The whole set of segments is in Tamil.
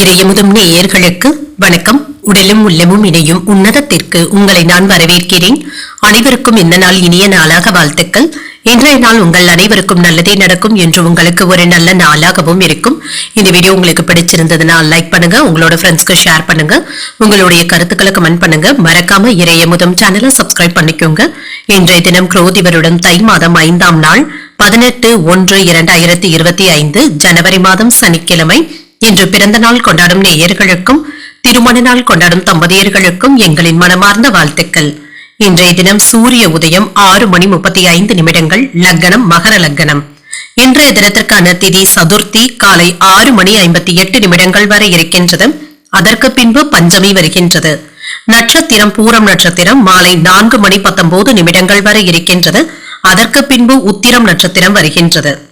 இறையமுதும் நேயர்களுக்கு வணக்கம். உடலும் உள்ளமும் இணையும் உன்னதத்திற்கு உங்களை நான் வரவேற்கிறேன். அனைவருக்கும் இந்த நாள் இனிய நாளாக வாழ்த்துக்கள். இன்றைய நாள் உங்கள் அனைவருக்கும் நல்லதே நடக்கும் என்று உங்களுக்கு ஒரு நல்ல நாளாகவும் இருக்கும். இந்த வீடியோ உங்களுக்கு பிடிச்சிருந்ததுன்னா லைக் பண்ணுங்க உங்களோட ஃப்ரெண்ட்ஸ்க்கு ஷேர் பண்ணுங்க உங்களுடைய கருத்துக்களை கமெண்ட் பண்ணுங்க. மறக்காம இறையமுதம் சேனலை சப்ஸ்கிரைப் பண்ணிக்கோங்க. இன்றைய தினம் குரோதி வருடம் தை மாதம் ஐந்தாம் நாள் பதினெட்டு ஒன்று இரண்டாயிரத்தி இருபத்தி ஐந்து ஜனவரி மாதம் சனிக்கிழமை. இன்று பிறந்த நாள் கொண்டாடும் நேயர்களுக்கும் திருமண நாள் கொண்டாடும் தம்பதியர்களுக்கும் எங்களின் மனமார்ந்த வாழ்த்துக்கள். இன்றைய தினம் சூரிய உதயம் ஆறு மணி முப்பத்தி ஐந்து நிமிடங்கள் லக்னம் மகர லக்னம் இன்றைய தினத்திற்கான திதி சதுர்த்தி காலை ஆறு மணி ஐம்பத்தி எட்டு நிமிடங்கள் வரை இருக்கின்றது. அதற்கு பின்பு பஞ்சமி வருகின்றது. நட்சத்திரம் பூரம் நட்சத்திரம் மாலை நான்கு மணி பத்தொன்பது நிமிடங்கள் வரை இருக்கின்றது. அதற்கு பின்பு உத்திரம் நட்சத்திரம் வருகின்றது.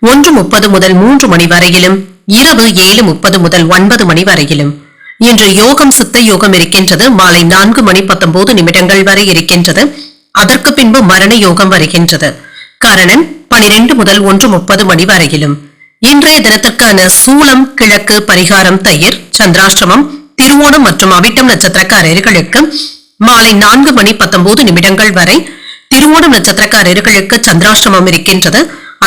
ஒன்று முப்பது முதல் மூன்று மணி வரையிலும் இரவு ஏழு முப்பது முதல் ஒன்பது மணி வரையிலும். இன்று யோகம் சித்த யோகம் இருக்கின்றது. மாலை நான்கு மணி பத்தொன்பது நிமிடங்கள் வரை இருக்கின்றது. அதற்கு பின்பு மரண யோகம் வருகின்றது. காரணம் பனிரெண்டு முதல் ஒன்று முப்பது மணி வரையிலும். இன்றைய தினத்திற்கான சூளம் கிழக்கு பரிகாரம் தயிர் சந்திராஷ்டமம் திருவோணம் மற்றும் அவிட்டம் நட்சத்திரக்காரர்களுக்கு மாலை நான்கு மணி பத்தொன்பது நிமிடங்கள் வரை திருவோணம் நட்சத்திரக்காரர்களுக்கு சந்திராஷ்டமம் இருக்கின்றது.